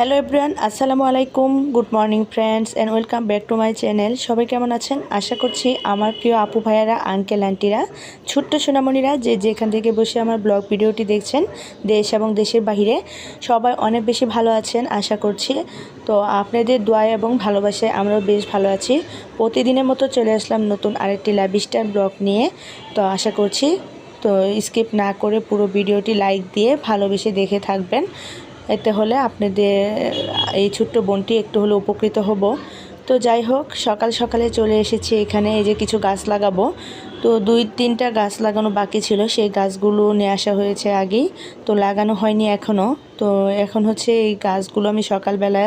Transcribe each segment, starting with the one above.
Hello everyone আসসালামু আলাইকুম good morning friends and welcome back to my channel সবাই কেমন আছেন? আশা করছি আমার প্রিয় আপু ভাইয়ারা আঙ্কেল আন্টিরা ছোট্ট সোনামণিরা যে যেখান থেকে বসে আমার ব্লগ ভিডিওটি দেখছেন, দেশ এবং দেশের বাহিরে, সবাই অনেক বেশি ভালো আছেন আশা করছি। তো আপনাদের দোয়া এবং ভালোবাসায় আমরাও বেশ ভালো আছি। প্রতিদিনের মতো চলে আসলাম নতুন আরেকটি লাইভ স্টার ব্লগ নিয়ে। তো আশা করছি, তো স্কিপ না করে পুরো ভিডিওটি লাইক দিয়ে ভালোবেসে দেখে থাকবেন। এতে হলে আপনাদের, এই ছোট্ট বোনটি একটু হলে উপকৃত হব। তো যাই হোক, সকাল সকালে চলে এসেছি এখানে, এই যে কিছু গাছ লাগাবো। তো দুই তিনটা গাছ লাগানো বাকি ছিল, সেই গাছগুলো নিয়ে আসা হয়েছে আগেই। তো লাগানো হয়নি এখনও তো এখন হচ্ছে এই গাছগুলো আমি সকালবেলা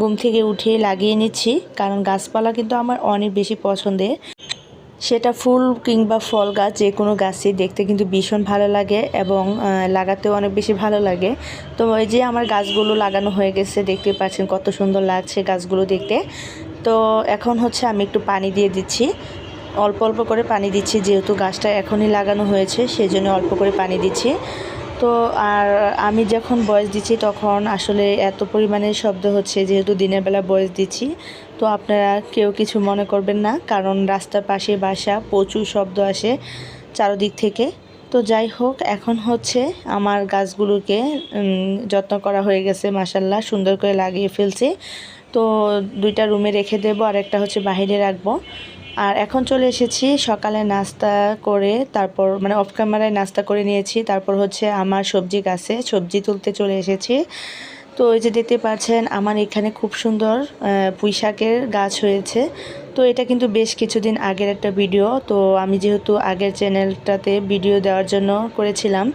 ঘুম থেকে উঠিয়ে লাগিয়ে নিচ্ছি, কারণ গাছপালা কিন্তু আমার অনেক বেশি পছন্দের। সেটা ফুল কিংবা ফল গাছ, যে কোনো গাছই দেখতে কিন্তু ভীষণ ভালো লাগে এবং লাগাতেও অনেক বেশি ভালো লাগে। তো ওই যে আমার গাছগুলো লাগানো হয়ে গেছে, দেখতে পাচ্ছেন কত সুন্দর লাগছে গাছগুলো দেখতে। তো এখন হচ্ছে আমি একটু পানি দিয়ে দিচ্ছি। অল্প অল্প করে পানি দিচ্ছি, যেহেতু গাছটা এখনই লাগানো হয়েছে সেই জন্য অল্প করে পানি দিচ্ছি। তো আর আমি যখন বয়স দিচ্ছি, তখন আসলে এত পরিমাণে শব্দ হচ্ছে, যেহেতু দিনের বেলা বয়স দিচ্ছি। তো আপনারা কেউ কিছু মনে করবেন না, কারণ রাস্তার পাশে বাসা, প্রচুর শব্দ আসে চারদিক থেকে। তো যাই হোক, এখন হচ্ছে আমার গাছগুলোকে যত্ন করা হয়ে গেছে মাসাল্লাহ সুন্দর করে লাগিয়ে ফেলছি। তো দুইটা রুমে রেখে দেবো, আর একটা হচ্ছে বাইরে রাখব। আর এখন চলে এসেছি, সকালে নাস্তা করে তারপর মানে অফ ক্যামেরায় নাস্তা করে নিয়েছি। তারপর হচ্ছে আমার সবজি গাছে সবজি তুলতে চলে এসেছি। তো এই যে দেখতে পাচ্ছেন আমার এখানে খুব সুন্দর আহ, পুঁই শাকের গাছ হয়েছে। তো এটা কিন্তু বেশ কিছুদিন আগের একটা ভিডিও। তো আমি যেহেতু আগের চ্যানেলটাতে ভিডিও দেওয়ার জন্য করেছিলাম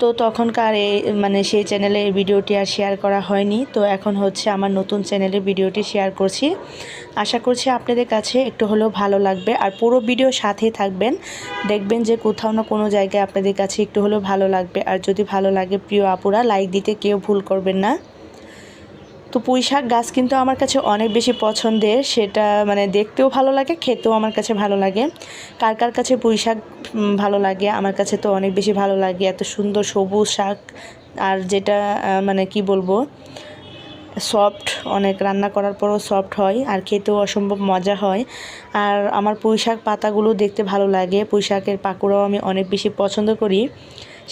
তো তখনকার এই মানে সেই চ্যানেলে এই ভিডিওটি আর শেয়ার করা হয়নি। তো এখন হচ্ছে আমার নতুন চ্যানেলে ভিডিওটি শেয়ার করছি। আশা করছি আপনাদের কাছে একটু হলেও ভালো লাগবে। আর পুরো ভিডিও সাথে থাকবেন। দেখবেন যে কোথাও না কোনো জায়গায় আপনাদের কাছে একটু হলেও ভালো লাগবে। আর যদি ভালো লাগে প্রিয় আপুরা লাইক দিতে কেউ ভুল করবেন না। তো পুঁই শাক গাছ কিন্তু আমার কাছে অনেক বেশি পছন্দের। সেটা মানে দেখতেও ভালো লাগে, খেতেও আমার কাছে ভালো লাগে। কার কার কাছে পুঁই শাক ভালো লাগে? আমার কাছে তো অনেক বেশি ভালো লাগে। এত সুন্দর সবুজ শাক আর যেটা মানে কি বলব সফট অনেক রান্না করার পরও সফট হয় আর খেতেও অসম্ভব মজা হয়। আর আমার পুঁই শাক পাতাগুলো দেখতে ভালো লাগে। পুঁই শাকের পাকুড়াও আমি অনেক বেশি পছন্দ করি।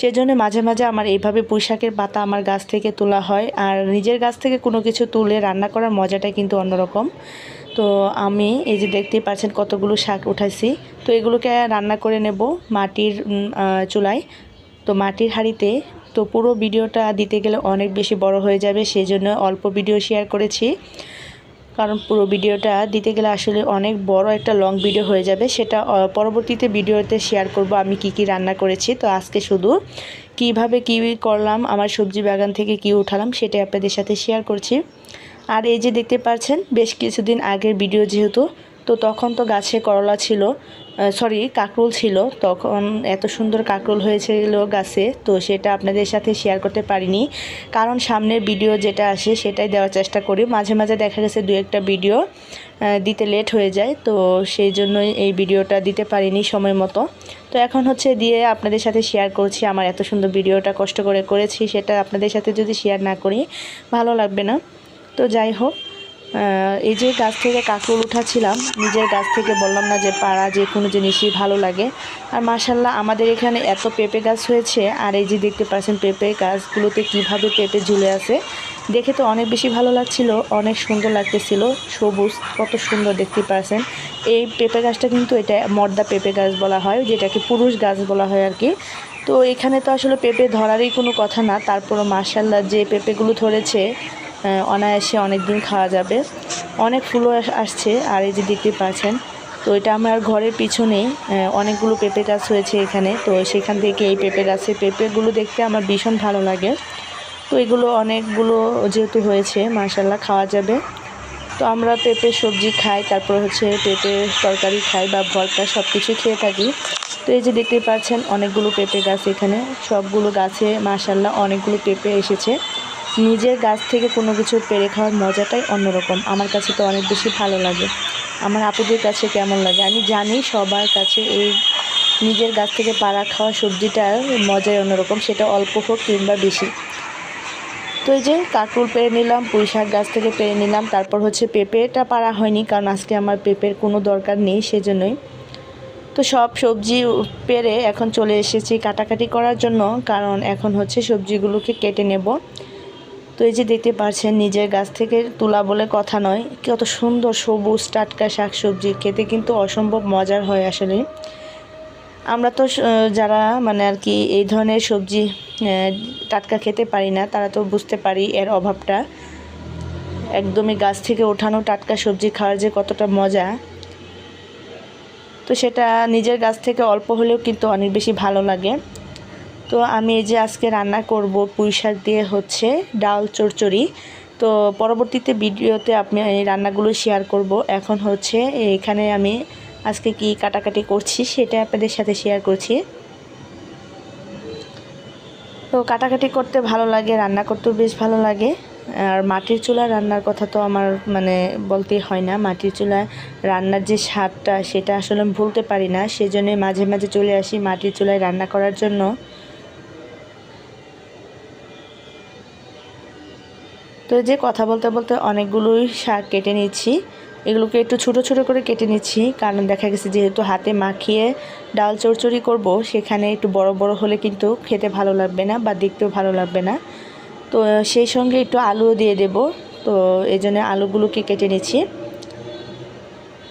সেজন্য মাঝে মাঝে আমার এইভাবে পুঁই শাকের পাতা আমার গাছ থেকে তোলা হয়। আর নিজের গাছ থেকে কোনো কিছু তুলে রান্না করার মজাটা কিন্তু অন্যরকম। তো আমি এই যে দেখতেই পাচ্ছেন কতগুলো শাক উঠাইছি। তো এগুলোকে রান্না করে নেব মাটির চুলায়। তো মাটির হাঁড়িতে তো পুরো ভিডিওটা দিতে গেলে অনেক বেশি বড় হয়ে যাবে সেই জন্য অল্প ভিডিও শেয়ার করেছি। কারণ পুরো ভিডিওটা দিতে গেলে আসলে অনেক বড় একটা লং ভিডিও হয়ে যাবে। সেটা পরবর্তীতে ভিডিওতে শেয়ার করব আমি কি কি রান্না করেছি। তো আজকে শুধু কীভাবে কি করলাম, আমার সবজি বাগান থেকে কি উঠালাম সেটাই আপনাদের সাথে শেয়ার করছি। আর এই যে দেখতে পাচ্ছেন, বেশ কিছুদিন আগের ভিডিও যেহেতু তো তখন তো গাছে করলা ছিল সরি কাকরোল ছিল। তখন এত সুন্দর কাকরোল হয়েছিল গাছে, তো সেটা আপনাদের সাথে শেয়ার করতে পারিনি। কারণ সামনের ভিডিও যেটা আসে সেটাই দেওয়ার চেষ্টা করি। মাঝে মাঝে দেখা গেছে দু একটা ভিডিও দিতে লেট হয়ে যায়, তো সেই জন্যই এই ভিডিওটা দিতে পারিনি সময় মতো। তো এখন হচ্ছে দিয়ে আপনাদের সাথে শেয়ার করছি আমার এত সুন্দর ভিডিওটা কষ্ট করে করেছি, সেটা আপনাদের সাথে যদি শেয়ার না করি, ভালো লাগবে না। তো যাই হোক। এই যে গাছ থেকে কাকরোল উঠাচ্ছিলাম, নিজের গাছ থেকে বললাম না যে পাড়া যে কোনো জিনিসই ভালো লাগে। আর মার্শাল্লাহ আমাদের এখানে এত পেঁপে গাছ হয়েছে, আর এই যে দেখতে পাচ্ছেন পেঁপে গাছগুলোতে কীভাবে পেঁপে ঝুলে আছে, দেখে তো অনেক বেশি ভালো লাগছিল, অনেক সুন্দর লাগতেছিল, সবুজ, কত সুন্দর দেখতে পাচ্ছেন। এই পেঁপে গাছটা কিন্তু এটা মর্দা পেঁপে গাছ বলা হয়, যেটাকে পুরুষ গাছ বলা হয় আর কি। তো এখানে তো আসলে পেঁপে ধরারই কোনো কথা না, তারপরও মার্শাল্লাহ যে পেঁপেগুলো ধরেছে অনায়াসে অনেক দিন খাওয়া যাবে। অনেক ফুলও আসছে, আর এই যে দেখতে পাচ্ছেন, তো এটা আমার ঘরের পিছনে অনেকগুলো পেঁপে গাছ হয়েছে এখানে, তো সেখান থেকে এই পেঁপে গাছে পেঁপেগুলো দেখতে আমার ভীষণ ভালো লাগে। তো এগুলো অনেকগুলো যেহেতু হয়েছে মার্শাল্লাহ খাওয়া যাবে। তো আমরা পেঁপে সবজি খাই, তারপর হচ্ছে পেঁপে তরকারি খাই বা ভর্তা সব কিছু খেয়ে থাকি। তো এই যে দেখতে পাচ্ছেন, অনেকগুলো পেঁপে গাছ এখানে, সবগুলো গাছে মাশাল্লাহ অনেকগুলো পেঁপে এসেছে। নিজের গাছ থেকে কোনো কিছু পেরে খাওয়ার মজাটাই অন্যরকম। আমার কাছে তো অনেক বেশি ভালো লাগে। আমার আপুদের কাছে কেমন লাগে? আমি জানি সবার কাছে এই নিজের গাছ থেকে পাড়া খাওয়া সবজিটার মজাই অন্যরকম, সেটা অল্প হোক কিংবা বেশি। তো এই যে কাকুল পেরে নিলাম, পুঁই শাক গাছ থেকে পেরে নিলাম, তারপর হচ্ছে পেঁপেটা পারা হয়নি, কারণ আজকে আমার পেঁপের কোনো দরকার নেই সেজন্যই। তো সব সবজি পেরে এখন চলে এসেছি কাটাকাটি করার জন্য, কারণ এখন হচ্ছে সবজিগুলোকে কেটে নেব। তো এই যে দেখতে পাচ্ছেন নিজের গাছ থেকে তোলা বলে কথা নয়। কত সুন্দর সবুজ টাটকা শাক সবজি খেতে কিন্তু অসম্ভব মজার হয় আসলে। আমরা তো যারা মানে আর কি এই ধরনের সবজি টাটকা খেতে পারি না, তারা তো বুঝতে পারি এর অভাবটা। একদমই গাছ থেকে ওঠানো টাটকা সবজি খাওয়ার যে কতটা মজা। তো সেটা নিজের গাছ থেকে অল্প হলেও কিন্তু অনেক বেশি ভালো লাগে। তো আমি এই যে আজকে রান্না করব পুঁই শাক দিয়ে হচ্ছে ডাল চড়চড়ি। তো পরবর্তীতে ভিডিওতে আপনি এই রান্নাগুলো শেয়ার করব। এখন হচ্ছে এখানে আমি আজকে কি কাটাকাটি করছি সেটা আপনাদের সাথে শেয়ার করছি। তো কাটাকাটি করতে ভালো লাগে, রান্না করতেও বেশ ভালো লাগে। আর মাটির চুলা রান্নার কথা তো আমার মানে বলতেই হয় না। মাটির চুলায় রান্নার যে স্বাদটা সেটা আসলে ভুলতে পারি না। সেজন্য মাঝে মাঝে চলে আসি মাটির চুলায় রান্না করার জন্য। তো যে কথা বলতে বলতে অনেকগুলোই শাক কেটে নিচ্ছি এগুলোকে একটু ছোট ছোট করে কেটে নিচ্ছি, কারণ দেখা গেছে যেহেতু হাতে মাখিয়ে ডাল চড়চড়ি করব, সেখানে একটু বড় বড় হলে কিন্তু খেতে ভালো লাগবে না বা দেখতেও ভালো লাগবে না। তো সেই সঙ্গে একটু আলুও দিয়ে দেব। তো এই জন্য আলুগুলোকে কেটে নিচ্ছি।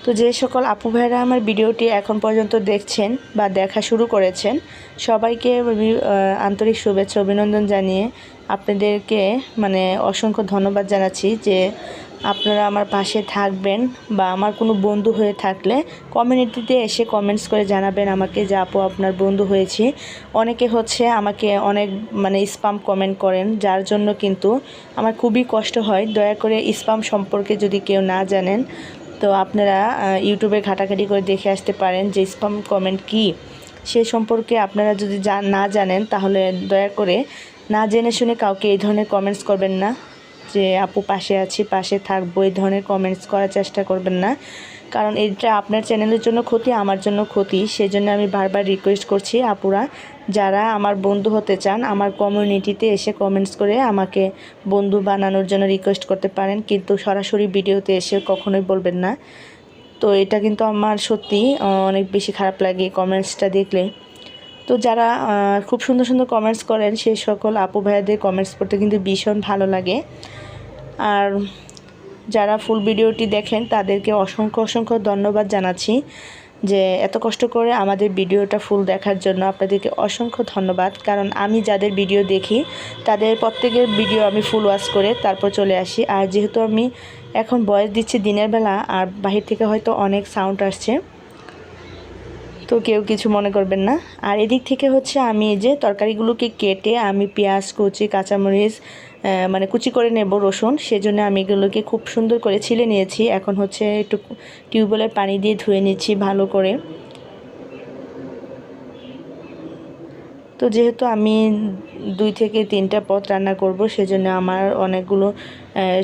তো যে সকল আপু ভাইরা আমার ভিডিওটি এখন পর্যন্ত দেখছেন বা দেখা শুরু করেছেন, সবাইকে আন্তরিক শুভেচ্ছা, অভিনন্দন জানিয়ে আপনাদেরকে মানে অসংখ্য ধন্যবাদ জানাচ্ছি যে আপনারা আমার পাশে থাকবেন বা আমার কোনো বন্ধু হয়ে থাকলে কমিউনিটিতে এসে কমেন্টস করে জানাবেন আমাকে যে আপু আপনার বন্ধু হয়েছি। অনেকে হচ্ছে আমাকে অনেক মানে স্পাম কমেন্ট করেন, যার জন্য কিন্তু আমার খুবই কষ্ট হয়। দয়া করে স্পাম সম্পর্কে যদি কেউ না জানেন তো আপনারা ইউটিউবে ঘাটাঘাটি করে দেখে আসতে পারেন যে স্পাম কমেন্ট কি। সে সম্পর্কে আপনারা যদি না জানেন, তাহলে দয়া করে না জেনে শুনে কাউকে এই ধরনের কমেন্টস করবেন না। যে আপু পাশে আছি, পাশে থাকব, এই ধরনের কমেন্টস করার চেষ্টা করবেন না। কারণ এটা আপনার চ্যানেলের জন্য ক্ষতি, আমার জন্য ক্ষতি। সেজন্য আমি বারবার রিকোয়েস্ট করছি আপুরা, যারা আমার বন্ধু হতে চান, আমার কমিউনিটিতে এসে কমেন্টস করে আমাকে বন্ধু বানানোর জন্য রিকোয়েস্ট করতে পারেন। কিন্তু সরাসরি ভিডিওতে এসে কখনোই বলবেন না। তো এটা কিন্তু আমার সত্যি অনেক বেশি খারাপ লাগে কমেন্টসটা দেখলে। তো যারা খুব সুন্দর সুন্দর কমেন্টস করেন সেই সকল আপু ভাইয়াদের কমেন্টস পড়তে কিন্তু ভীষণ ভালো লাগে। আর যারা ফুল ভিডিওটি দেখেন, তাদেরকে অসংখ্য অসংখ্য ধন্যবাদ জানাচ্ছি যে এত কষ্ট করে আমাদের ভিডিওটা ফুল দেখার জন্য আপনাদেরকে অসংখ্য ধন্যবাদ। কারণ আমি যাদের ভিডিও দেখি, তাদের প্রত্যেকের ভিডিও আমি ফুল ওয়াশ করে তারপর চলে আসি। আর যেহেতু আমি এখন বয়স দিচ্ছি দিনের বেলা, আর বাহির থেকে হয়তো অনেক সাউন্ড আসছে। তো কেউ কিছু মনে করবেন না। আর এদিক থেকে হচ্ছে আমি এই যে তরকারিগুলোকে কেটে আমি পেঁয়াজ, কুচি, কাঁচামরিচ মানে কুচি করে নেব রসুন। সেজন্য আমি এগুলোকে খুব সুন্দর করে ছিলে নিয়েছি। এখন হচ্ছে একটু টিউবওয়েলের পানি দিয়ে ধুয়ে নিচ্ছি ভালো করে। তো যেহেতু আমি দুই থেকে তিনটা পদ রান্না করব, সেজন্য আমার অনেকগুলো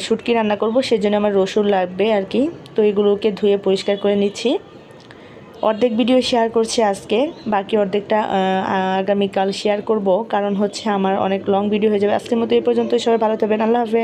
শুটকি রান্না করব, সেজন্য আমার রসুন লাগবে আর কি। তো এগুলোকে ধুয়ে পরিষ্কার করে নিচ্ছি। অর্ধেক ভিডিও শেয়ার করছি আজকে, বাকি অর্ধেকটা আগামীকাল শেয়ার করব, কারণ হচ্ছে আমার অনেক লং ভিডিও হয়ে যাবে। আজকের মতো এই পর্যন্ত সবাই ভালো থাকবেন, আল্লাহ হাফেজ।